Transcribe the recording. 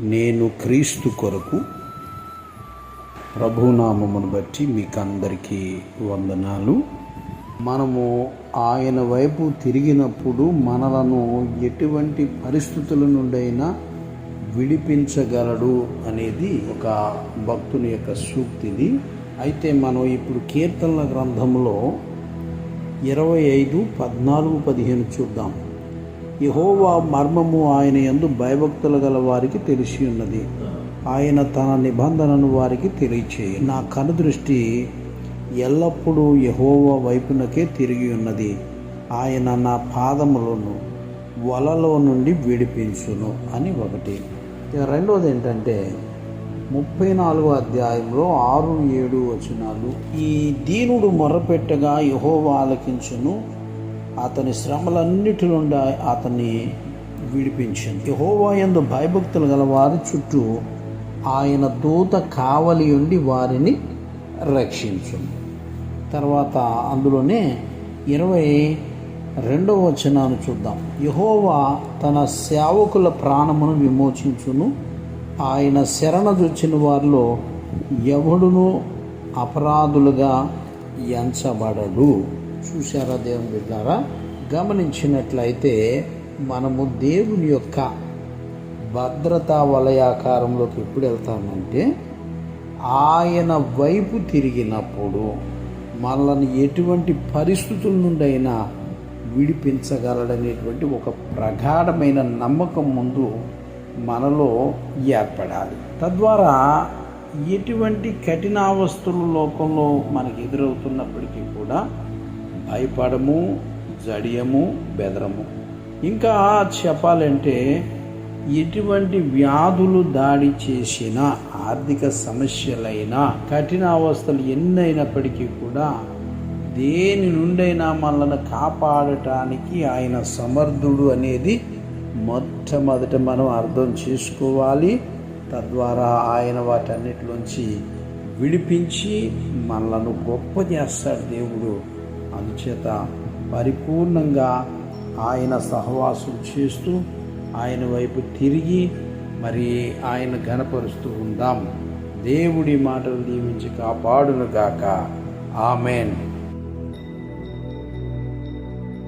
నేను క్రీస్తు కొరకు ప్రభునామమును బట్టి మీకు అందరికీ వందనాలు. మనము ఆయన వైపు తిరిగినప్పుడు మనలను ఎటువంటి పరిస్థితుల నుండైనా విడిపించగలడు అనేది ఒక భక్తుని యొక్క సూక్తిది. అయితే మనం ఇప్పుడు కీర్తనల గ్రంథంలో ఇరవై ఐదు పద్నాలుగు పదిహేను చూద్దాం. యహోవా మర్మము ఆయన ఎందు భయభక్తులు గల వారికి తెలిసి ఉన్నది. ఆయన తన నిబంధనను వారికి తెలియచేయి. నా కనుదృష్టి ఎల్లప్పుడూ యహోవా వైపునకే తిరిగి ఉన్నది. ఆయన నా పాదములను వలలో నుండి విడిపించును అని ఒకటి. రెండవది ఏంటంటే ముప్పై నాలుగో అధ్యాయంలో ఆరు ఏడు వచనాలు. ఈ దీనుడు మొరపెట్టగా యహోవా ఆలకించును. అతని శ్రమలన్నిటి నుండి అతన్ని విడిపించింది. యహోవా ఎందు భయభక్తులు గల వారి చుట్టూ ఆయన దూత కావలి ఉండి వారిని రక్షించు తర్వాత అందులోనే ఇరవై రెండవ వచనాన్ని చూద్దాం. యహోవా తన సేవకుల ప్రాణమును విమోచించును. ఆయన శరణ చొచ్చిన వారిలో ఎవడును అపరాధులుగా ఎంచబడడు. చూశారా దేవుని బిడ్డారా? గమనించినట్లయితే మనము దేవుని యొక్క భద్రతా వలయాకారంలోకి ఎప్పుడు వెళ్తామంటే ఆయన వైపు తిరిగినప్పుడు మనల్ని ఎటువంటి పరిస్థితుల నుండి అయినా విడిపించగలడనేటువంటి ఒక ప్రగాఢమైన నమ్మకం ముందు మనలో ఏర్పడాలి. తద్వారా ఎటువంటి కఠినావస్థల లోకంలో మనకి ఎదురవుతున్నప్పటికీ కూడా భయపడము జడియము బెదరము. ఇంకా చెప్పాలంటే ఎటువంటి వ్యాధులు దాడి చేసిన ఆర్థిక సమస్యలైనా కఠిన అవస్థలు ఎన్నైనప్పటికీ కూడా దేని నుండైనా మనల్ని కాపాడటానికి ఆయన సమర్థుడు అనేది మొట్టమొదట మనం అర్థం చేసుకోవాలి. తద్వారా ఆయన వాటన్నిటిలోంచి విడిపించి మనలను గొప్ప చేస్తాడు దేవుడు. అందుచేత పరిపూర్ణంగా ఆయన సహవాసం చేస్తూ ఆయన వైపు తిరిగి మరి ఆయన ఘనపరుస్తూ ఉందాం. దేవుడి మాటలు దీవించి కాపాడునుగాక. ఆమెన్.